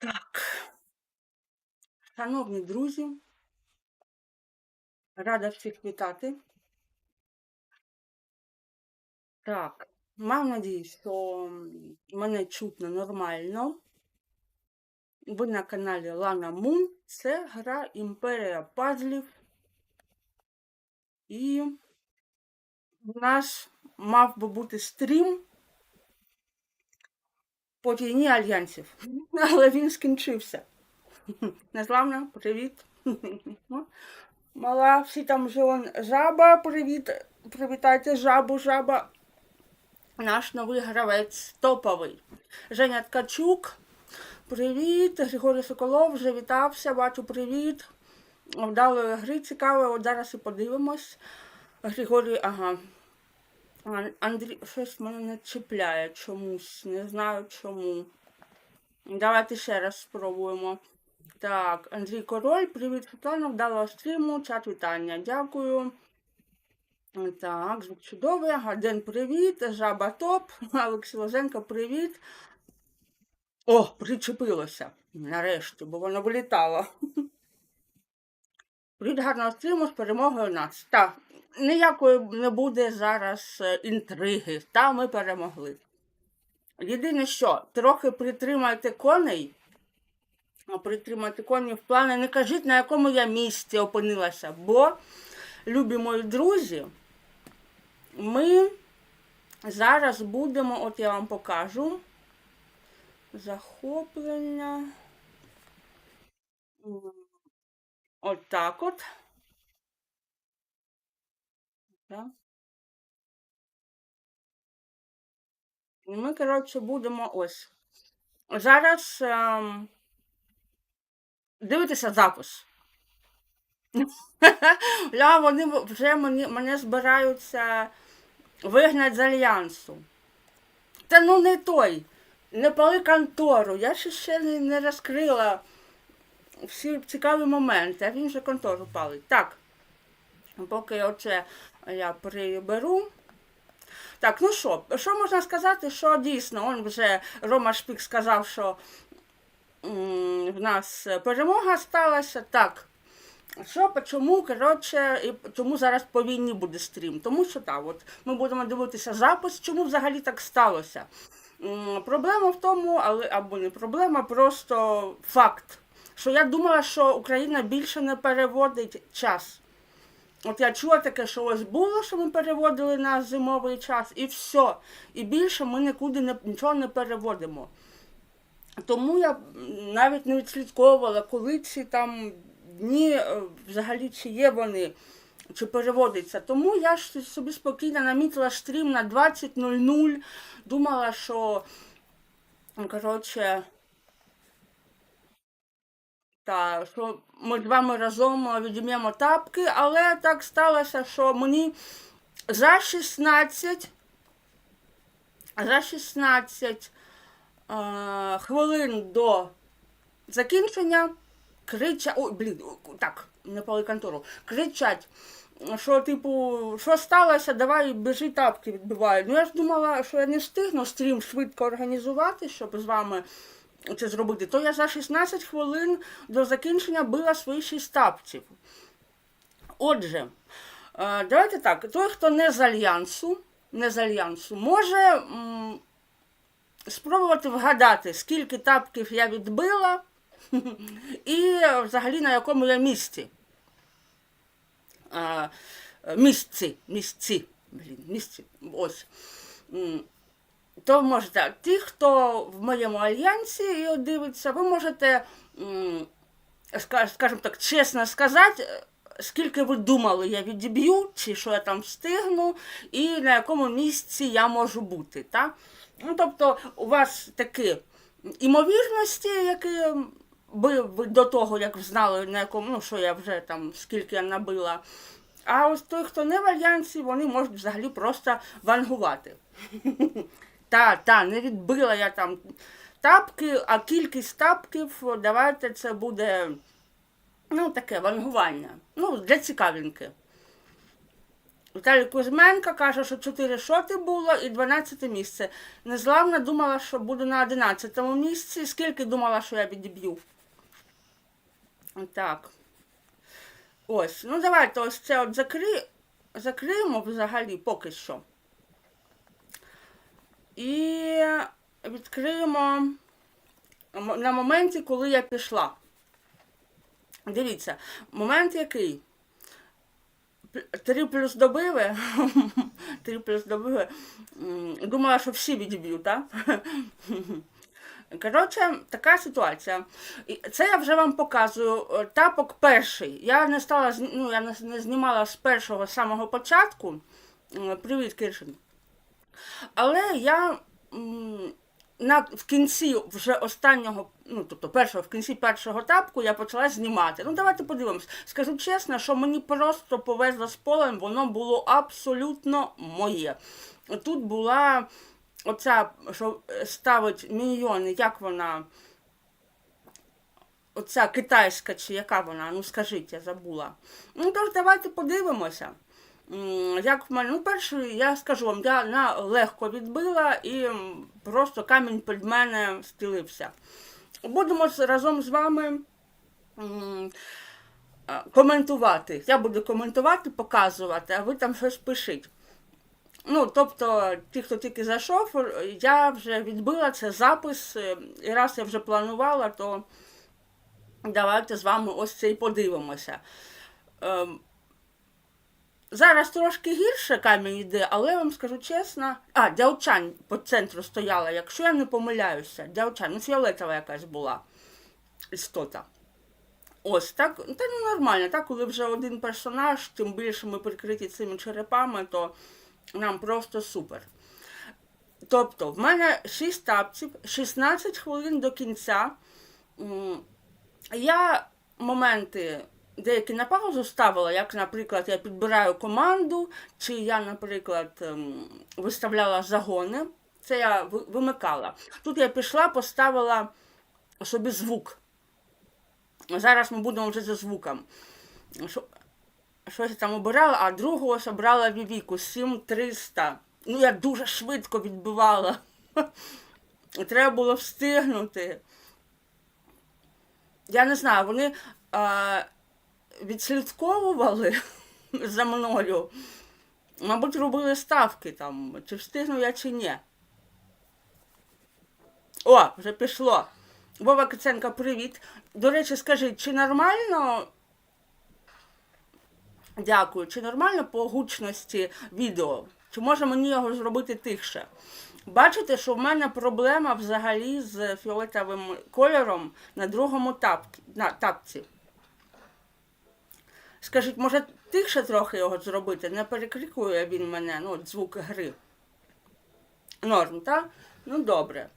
Так, шановні друзі, рада всіх вітати. Так, маю надію, що мене чутно нормально. Ви на каналі Лана Мун. Це гра Імперія пазлів. І в нас мав би бути стрім по війні альянсів. Але він скінчився. Незламна, привіт. Мала, всі там вже жаба, привіт. Привітайте жабу, жаба. Наш новий гравець топовий. Женя Ткачук. Привіт. Григорій Соколов вже вітався, бачу привіт. Вдалої гри цікаво, от зараз і подивимось. Григорій, ага. Андрій, щось мене не чіпляє чомусь, не знаю чому. Давайте ще раз спробуємо. Так, Андрій Король, привіт, Світлана, вдалого стріму, чат вітання. Дякую. Так, звук чудовий. Гаден, привіт. Жаба топ. Олексій Лозенко, привіт. О, причепилося. Нарешті, бо воно вилітало. Привіт, гарного стріму з перемогою нас. Так, ніякої не буде зараз е, інтриги. Та ми перемогли. Єдине що, трохи притримайте коней. Притримайте коней в плані, не кажіть, на якому я місці опинилася, бо, любі мої друзі, ми зараз будемо, от я вам покажу, захоплення. М, От так от. Так. Ми, коротше, будемо ось. Зараз ем, дивитися запис. Ля, вони вже мені, мене збираються вигнати з альянсу. Та ну не той. Не пали контору. Я ще ще не, розкрила всі цікаві моменти, а він вже контору палить. Так. Поки оце я приберу. Так, ну що, що можна сказати, що дійсно, он вже Рома Шпік сказав, що в нас перемога сталася. Так. Що, чому, коротше, і чому зараз по війні буде стрім? Тому що так, от ми будемо дивитися запис, чому взагалі так сталося. Проблема в тому, але або не проблема, просто факт. Що я думала, що Україна більше не переводить час. От я чула таке, що ось було, що ми переводили на зимовий час, і все. І більше ми нікуди не, нічого не переводимо. Тому я навіть не відслідковувала, коли ці там дні е, взагалі чи є вони, чи переводиться. Тому я ж собі спокійно намітила стрім на 20.00, думала, що коротше. Та, що ми з вами разом відім'ємо тапки, але так сталося, що мені за 16, за 16 е, хвилин до закінчення кричать, ой, блін, так, не пали контору, кричать, що, типу, що сталося, давай біжи тапки відбивай. Ну я ж думала, що я не встигну стрім швидко організувати, щоб з вами це зробити, то я за 16 хвилин до закінчення била свої 6 тапців. Отже, е, давайте так, той, хто не з альянсу, не з альянсу, може спробувати вгадати, скільки тапків я відбила і взагалі на якому я місці. Е, Місці, місці, блін, місці, ось. То можете, ті, хто в моєму альянсі дивиться, ви можете, скажімо так, чесно сказати, е, скільки ви думали, я відіб'ю, чи що я там встигну, і на якому місці я можу бути. Так? Ну, тобто, у вас такі імовірності, які ви до того, як знали, на якому, ну, що я вже там, скільки я набила. А ось той, хто не в альянсі, вони можуть взагалі просто вангувати. Та, та, не відбила я там тапки, а кількість тапків, давайте це буде ну, таке вангування. Ну, для цікавинки. Віталій Кузьменко каже, що 4 шоти було і 12 місце. Незламна думала, що буду на 11 місці. Скільки думала, що я відіб'ю? Так. Ось. Ну давайте ось це от закри... закриємо взагалі поки що. І відкриємо на моменті, коли я пішла. Дивіться, момент який? Три плюс добили. Три плюс добили. Думала, що всі відіб'ю, так? Коротше, така ситуація. Це я вже вам показую. Е, Тапок перший. Я не стала ну, я не знімала з першого самого початку. Привіт, Киршин. Але я на, в кінці вже останнього, ну тобто першого, в кінці першого тапку я почала знімати. Ну давайте подивимось. Скажу чесно, що мені просто повезло з полем, воно було абсолютно моє. Тут була оця, що е, ставить мільйони, як вона. Оця китайська чи яка вона, ну скажіть, я забула. Ну тож давайте подивимося. Як в мене, ну перший, я скажу вам, я на легко відбила і просто камінь під мене стілився. Будемо разом з вами коментувати. Я буду коментувати, показувати, а ви там щось пишіть. Ну, тобто, ті, хто тільки зайшов, я вже відбила це запис, е, і раз я вже планувала, то давайте з вами ось це і подивимося. Зараз трошки гірше камінь йде, але я вам скажу чесно. А, дявчань по центру стояла, якщо я не помиляюся. Дявчань, ну фіолетова якась була істота. Ось так, та ну нормально, так, коли вже один персонаж, тим більше ми прикриті цими черепами, то нам просто супер. Тобто, в мене 6 тапців, 16 хвилин до кінця. Я моменти деякі на паузу ставила, як, наприклад, я підбираю команду, чи я, наприклад, ем, виставляла загони. Це я вимикала. Тут я пішла, поставила собі звук. Зараз ми будемо вже за звуком. Щось там обирала, а другого ось обрала Вівіку 7300. Ну, я дуже швидко відбивала. Треба було встигнути. Я не знаю, вони відслідковували за мною. Мабуть, робили ставки там, чи встигну я, чи ні. О, вже пішло. Вова Киценко, привіт. До речі, скажіть, чи нормально. Дякую, чи нормально по гучності відео? Чи може мені його зробити тихше? Бачите, що в мене проблема взагалі з фіолетовим кольором на другому тапці. Скажіть, може тихше трохи його зробити? Не перекрикує він мене, ну, звук гри. Норм, так? Ну добре.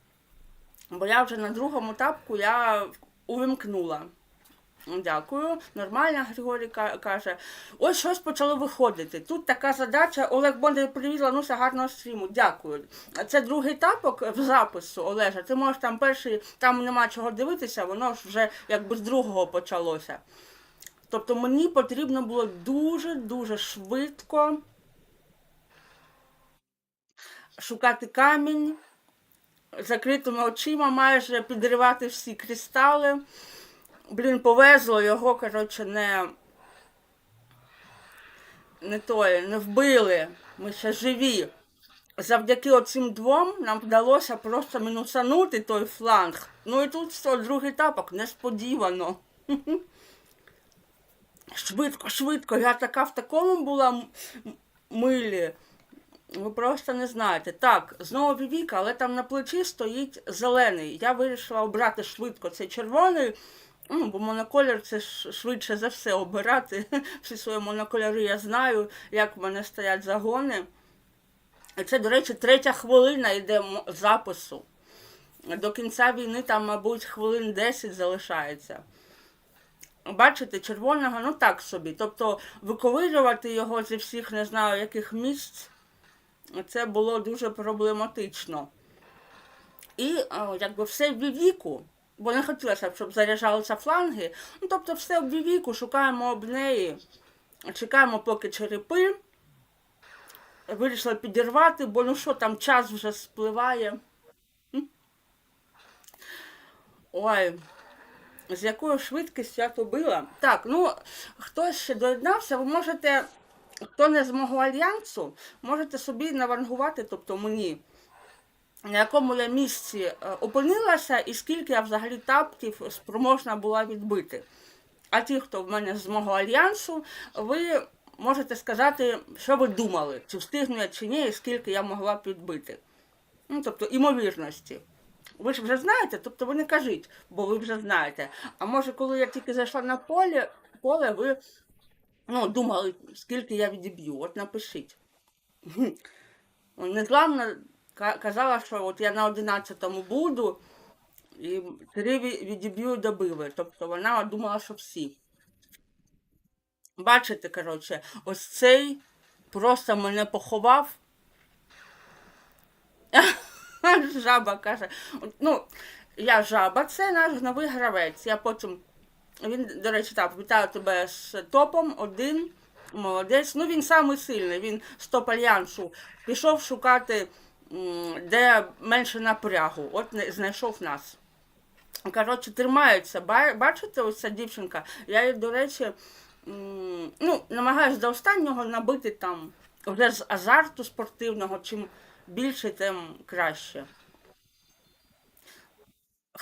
Бо я вже на другому тапку я увімкнула. Дякую. Нормально, Григорій каже. Ось щось почало виходити. Тут така задача. Олег Бондар, привіт, Лануся, гарного стріму. Дякую. Це другий тапок в запису, Олежа. Ти можеш там перший, там нема чого дивитися, воно ж вже якби з другого почалося. Тобто мені потрібно було дуже-дуже швидко шукати камінь, закритими очима майже підривати всі кристали. Блін, повезло його, коротше, не, не той, не вбили. Ми ще живі. Завдяки оцим двом нам вдалося просто мінусанути той фланг. Ну і тут все, другий тапок, несподівано. Швидко, швидко. Я така в такому була милі. Ви просто не знаєте. Так, знову Вівіка, але там на плечі стоїть зелений. Я вирішила обрати швидко цей червоний, ну, бо моноколір це швидше за все обирати. Всі свої монокольори я знаю, як в мене стоять загони. І це, до речі, третя хвилина йде запису. До кінця війни там, мабуть, хвилин 10 залишається. Бачите, червоного, ну так собі. Тобто виковирювати його зі всіх не знаю яких місць, це було дуже проблематично. І якби все в віку, бо не хотілося, б, щоб заряджалися фланги. Ну, тобто все в віку, шукаємо об неї, чекаємо, поки черепи вирішила підірвати, бо ну що там час вже спливає. Ой, з якою швидкістю я то била. Так, ну хтось ще доєднався, ви можете, хто не з мого альянсу, можете собі навангувати, тобто мені, на якому я місці е, опинилася і скільки я взагалі тапків спроможна була відбити. А ті, хто в мене з мого альянсу, ви можете сказати, що ви думали, чи встигну я чи ні, і скільки я могла б відбити. Ну, тобто, імовірності. Ви ж вже знаєте, тобто ви не кажіть, бо ви вже знаєте. А може, коли я тільки зайшла на поле, поле ви ну, думали, скільки я відіб'ю. От напишіть. Незламна ка- казала, що от я на 11-му буду, і три відіб'ю добили. Тобто вона думала, що всі. Бачите, коротше, ось цей просто мене поховав. Жаба каже. Ну, я жаба, це наш новий гравець. Я потім. Він, до речі, так, вітаю тебе з топом, один. Молодець. Ну, він самий сильний, він з топальянсу пішов шукати, де менше напрягу. От знайшов нас. Коротше, тримається. Бачите, ось ця дівчинка. Я її, до речі, ну, намагаюся до останнього набити там вже з азарту спортивного, чим більше, тим краще.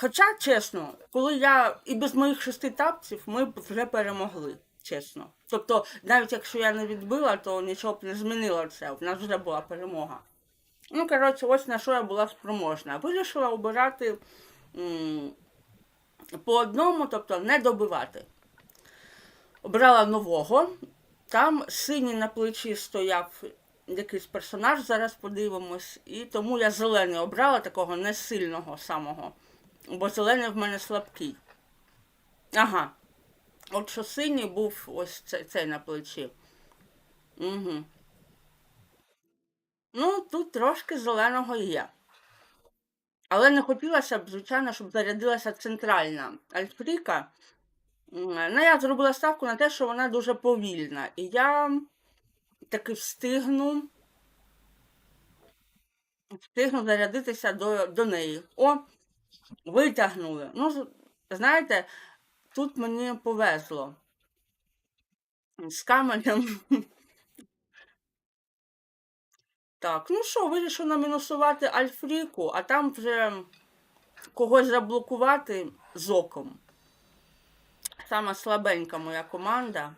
Хоча, чесно, коли я і без моїх шести тапців, ми б вже перемогли, чесно. Тобто, навіть якщо я не відбила, то нічого б не змінило це. В нас вже була перемога. Ну, коротше, ось на що я була спроможна. Вирішила обирати м, по одному, тобто не добивати. Обрала нового. Там синій на плечі стояв якийсь персонаж, зараз подивимось. І тому я зелений обрала, такого не сильного самого. Бо зелений в мене слабкий. Ага. От що синій був ось цей, цей на плечі. Угу. Ну, тут трошки зеленого є. Але не хотілося б, звичайно, щоб зарядилася центральна альфріка. Ну, я зробила ставку на те, що вона дуже повільна. І я таки встигну, встигну зарядитися до, до неї. О, витягнули. Ну, знаєте, тут мені повезло. З каменем. Так, ну що, вирішив намінусувати Альфріку, а там вже когось заблокувати з оком. Сама слабенька моя команда.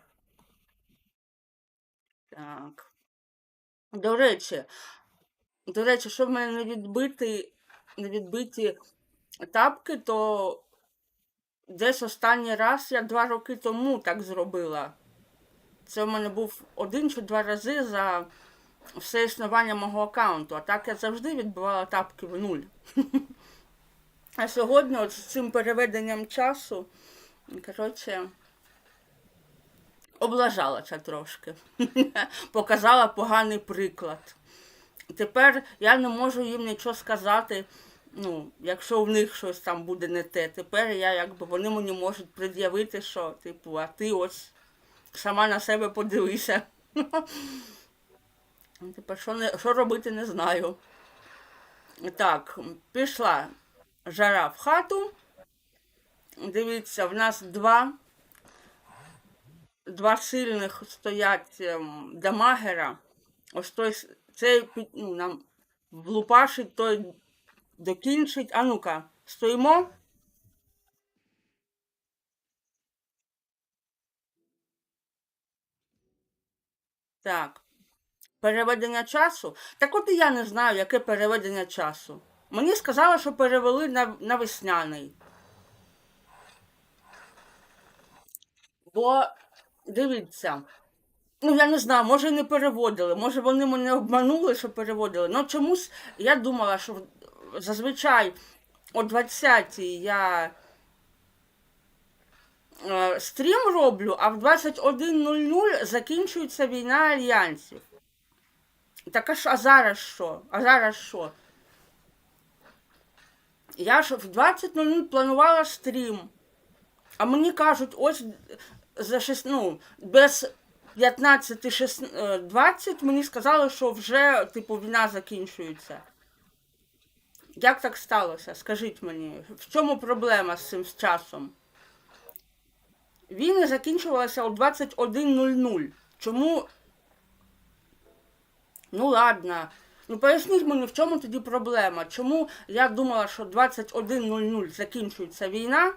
Так. До речі, до речі, що в мене не відбиті, не відбиті тапки, то десь останній раз я два роки тому так зробила. Це в мене був один чи два рази за все існування мого аккаунту. А так я завжди відбивала тапки в нуль. А сьогодні, от з цим переведенням часу, коротше, облажалася трошки. Показала поганий приклад. Тепер я не можу їм нічого сказати, ну, якщо в них щось там буде не те. Тепер я якби вони мені можуть пред'явити, що, типу, а ти ось сама на себе подивися. Тепер що, не, що робити, не знаю. Так, пішла жара в хату. Дивіться, в нас два, два сильних стоять ем, дамагера. Ось той, цей ну, нам влупашить, той докінчить. А ну-ка, стоїмо. Так. Переведення часу. Так от і я не знаю, яке переведення часу. Мені сказали, що перевели на, на весняний. Бо дивіться, ну я не знаю, може і не переводили, може вони мене обманули, що переводили. Ну чомусь я думала, що зазвичай о 20-й я е, стрім роблю, а в 21.00 закінчується війна альянсів. Так що, а зараз що? А зараз що? Я ж в 20.00 планувала стрім. А мені кажуть, ось за шість, ну, без 15-20 мені сказали, що вже типу війна закінчується. Як так сталося? Скажіть мені, в чому проблема з цим з часом? Війни закінчувалися о 21.00. Чому? Ну ладно. Ну поясніть мені, в чому тоді проблема? Чому я думала, що 21.00 закінчується війна?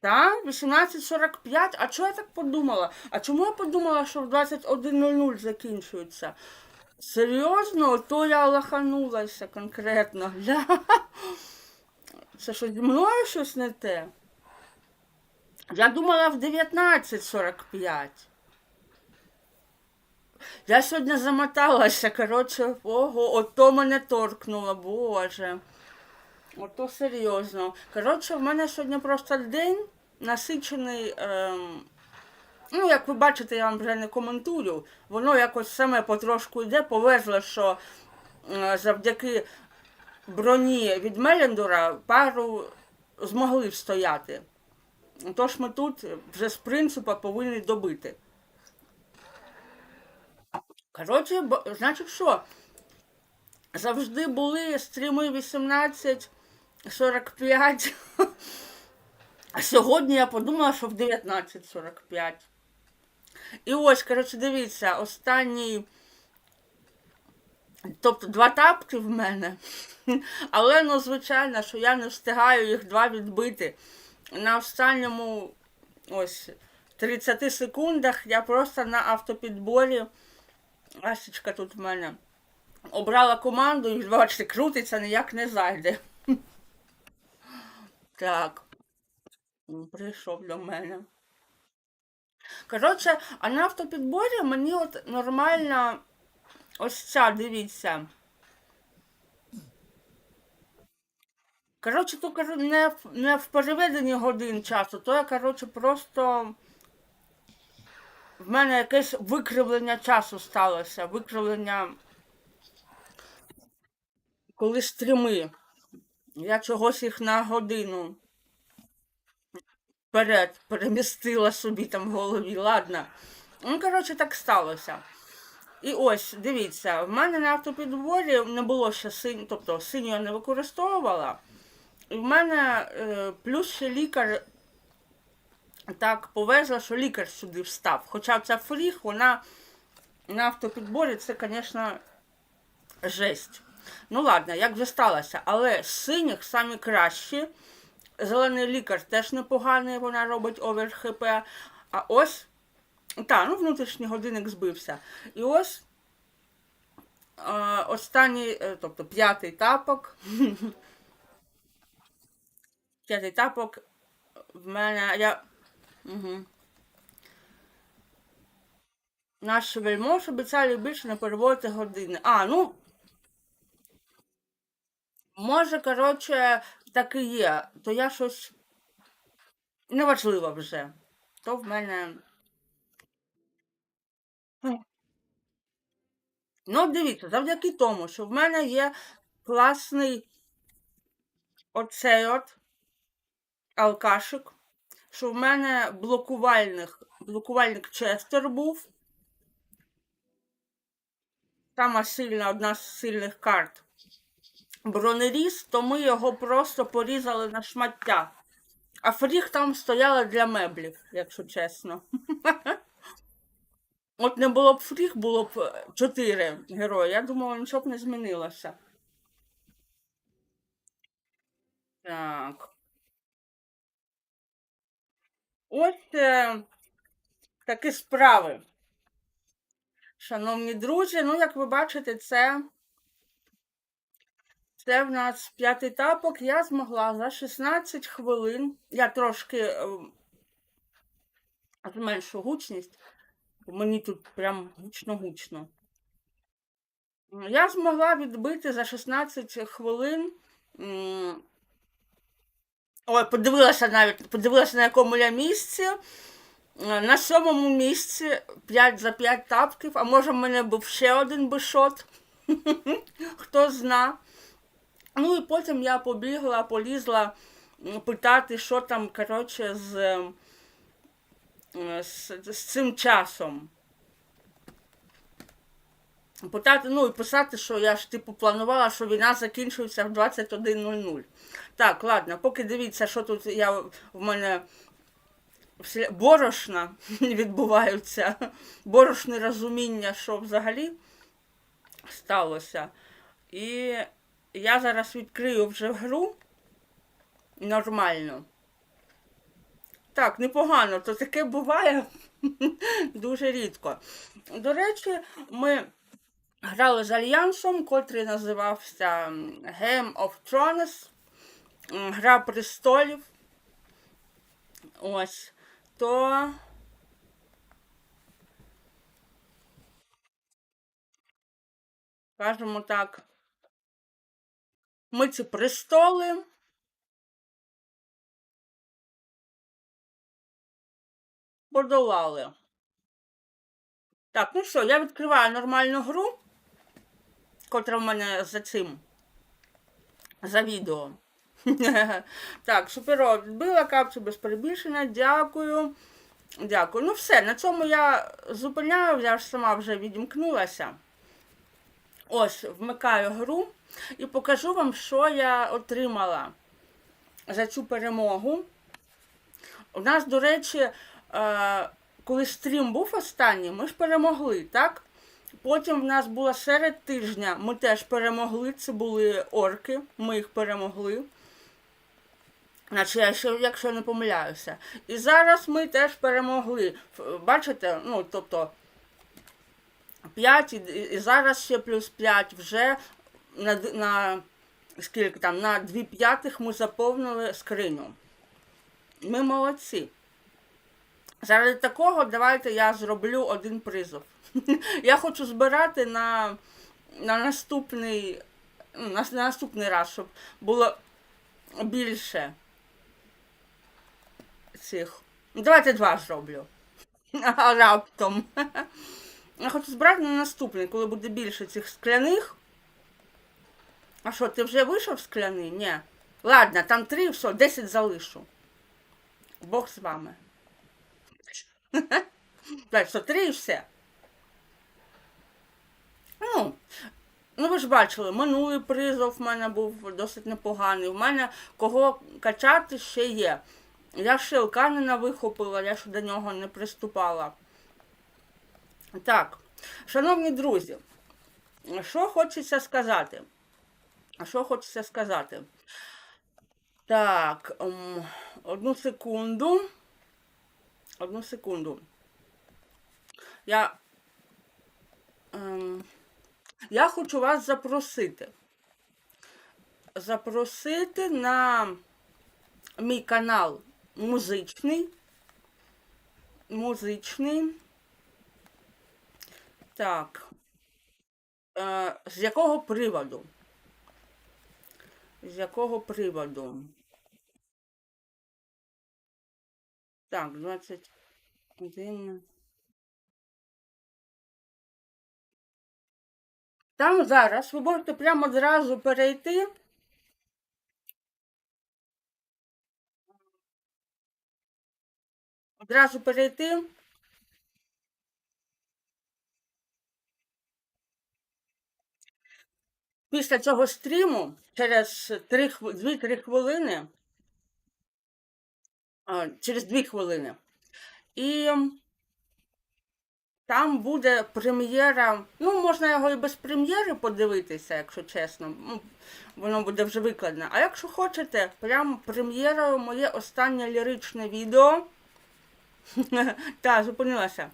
Так, 18.45. А чого я так подумала? А чому я подумала, що в 21.00 закінчується? Серйозно, то я лаханулася конкретно. Це що зі мною щось не те? Я думала в 19.45. Я сьогодні замоталася, коротше, ого, ото мене торкнуло, боже. Ото серйозно. Коротше, в мене сьогодні просто день насичений. Ем, ну, як ви бачите, я вам вже не коментую. Воно якось саме потрошку йде, повезло, що е, завдяки броні від Мелендора пару змогли встояти. Тож ми тут вже з принципу повинні добити. Коротше, бо- значить що? Завжди були стріми 18.45. А сьогодні я подумала, що в 19.45. І ось, коротше, дивіться, останній. Тобто два тапки в мене. Але ну, звичайно, що я не встигаю їх два відбити. На останньому ось 30 секундах я просто на автопідборі. Асічка тут в мене. Обрала команду і бачите, крутиться, ніяк не зайде. Так. Прийшов до мене. Коротше, а на автопідборі мені от нормально ось ця, дивіться. Коротше, то кажу, не, не в переведенні годин часу, то я, коротше, просто в мене якесь викривлення часу сталося. Викривлення, коли стріми. Я чогось їх на годину вперед перемістила собі там в голові. Ладно. Ну, коротше, так сталося. І ось, дивіться, в мене на автопідборі не було ще синь, тобто синю я не використовувала. І в мене е, плюс ще лікар так повезло, що лікар сюди встав. Хоча ця фріг, вона на автопідборі, це, звісно, жесть. Ну ладно, як вже сталося, але синіх самі кращі. Зелений лікар теж непоганий, вона робить овер ХП. А ось, так, ну внутрішній годинник збився. І ось е, останній, е, тобто п'ятий тапок. П'ятий тапок в мене. Я. Угу. Наші вельмож обіцяли більше не переводити години. А, ну. Може, коротше, так і є. То я щось неважливо вже. То в мене. Ну, дивіться, завдяки тому, що в мене є класний оцей от алкашик, що в мене блокувальник, блокувальник Честер був. Сама сильна, одна з сильних карт. Бронеріз, то ми його просто порізали на шмаття. А фріг там стояла для меблів, якщо чесно. От не було б фріг, було б е, чотири герої. Я думала, нічого б не змінилося. Так. Ось е, такі справи. Шановні друзі, ну, як ви бачите, це, це в нас п'ятий тапок. Я змогла за 16 хвилин. Я трошки е, зменшу гучність, мені тут прям гучно-гучно. Я змогла відбити за 16 хвилин. Ой, подивилася навіть, подивилася на якому я місці. Е, На сьомому місці 5 за 5 тапків, а може в мене був ще один бишот. Хто зна. Ну і потім я побігла, полізла питати, що там, коротше, з, е, з, з цим часом. Питати, ну і писати, що я ж типу планувала, що війна закінчується в 21.00. Так, ладно, поки дивіться, що тут я в мене всі- борошна відбуваються, борошне розуміння, що взагалі сталося. І я зараз відкрию вже гру нормально. Так, непогано, то таке буває дуже рідко. До речі, ми грали з альянсом, котрий називався Game of Thrones, Гра престолів. Ось. То. Кажемо так. Ми ці престоли. Подолали. Так, ну що, я відкриваю нормальну гру, котра в мене за цим. За відео. так, суперо, відбила капцю без перебільшення. Дякую. Дякую. Ну все, на цьому я зупиняю, я ж сама вже відімкнулася. Ось, вмикаю гру і покажу вам, що я отримала за цю перемогу. У нас, до речі, е, коли стрім був останній, ми ж перемогли, так? Потім в нас було серед тижня, ми теж перемогли, це були орки, ми їх перемогли. Наче я ще, якщо не помиляюся. І зараз ми теж перемогли. Бачите, ну, тобто 5 і, і зараз ще плюс 5 вже на, на скільки там, на 2 п'ятих ми заповнили скриню. Ми молодці. Заради такого давайте я зроблю один призов. Я хочу збирати на, на наступний ну, на, на наступний раз, щоб було більше цих. Давайте два зроблю. Раптом. Я хочу збирати на наступний, коли буде більше цих скляних. А що, ти вже вийшов скляний? Ні. Ладно, там три, все, 10 залишу. Бог з вами. Так, що три і все. Ну, ну ви ж бачили, минулий призов в мене був досить непоганий. У мене кого качати ще є. Я ще Лканина вихопила, я ще до нього не приступала. Так, шановні друзі, що хочеться сказати? А що хочеться сказати? Так, ем, одну секунду. Одну секунду. Я. Ем, я хочу вас запросити. Запросити на мій канал музичний. Музичний. Так. Е, з якого приводу? З якого приводу? Так, 21. Там зараз ви можете прямо одразу перейти. Одразу перейти. Після цього стріму через 2-3 хвилини. Через 2 хвилини. І там буде прем'єра. Ну, можна його і без прем'єри подивитися, якщо чесно. Ну, воно буде вже викладено. А якщо хочете, прям прем'єрою моє останнє ліричне відео. Так, зупинилася.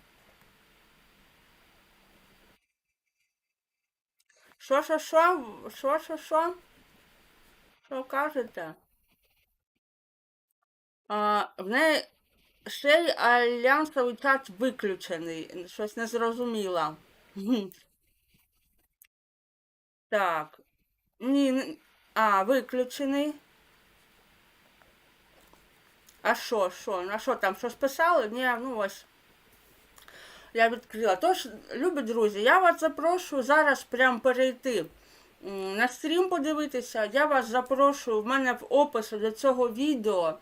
Що, що, що? Що, що, що? Що кажете? А, в неї ще й альянсовий чат виключений. Щось не зрозуміла. Так. Ні, а, виключений. А що, що? А що там? Щось писали? Ні, ну ось. Я відкрила. Тож, любі друзі, я вас запрошую зараз прям перейти на стрім подивитися, я вас запрошую. В мене в описі до цього відео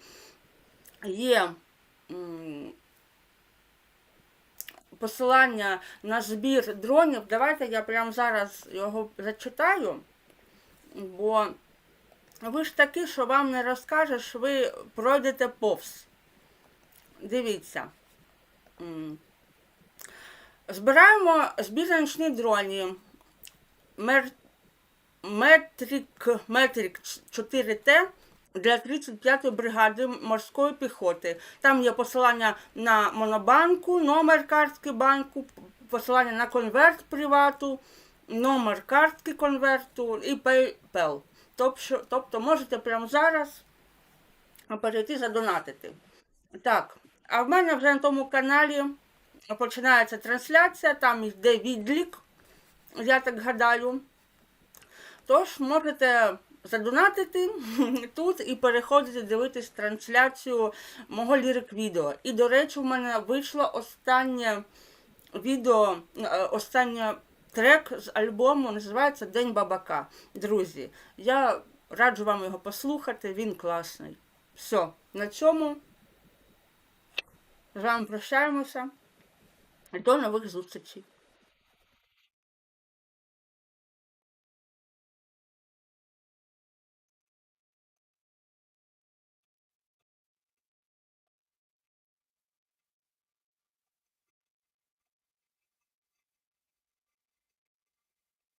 є посилання на збір дронів. Давайте я прямо зараз його зачитаю, бо ви ж такі, що вам не розкажеш, ви пройдете повз. Дивіться. Збираємо збірничні дроні. Метрик, Метрик 4Т для 35-ї бригади морської піхоти. Там є посилання на монобанку, номер картки банку, посилання на конверт привату, номер картки конверту і PayPal. Тобто можете прямо зараз перейти задонатити. Так, а в мене вже на тому каналі починається трансляція, там йде відлік, я так гадаю. Тож можете задонатити тут і переходити дивитись трансляцію мого лірик відео. І, до речі, в мене вийшло останнє відео, е, останнє трек з альбому, називається День Бабака. Друзі, я раджу вам його послухати, він класний. Все, на цьому з вами прощаємося. До нових зустрічей.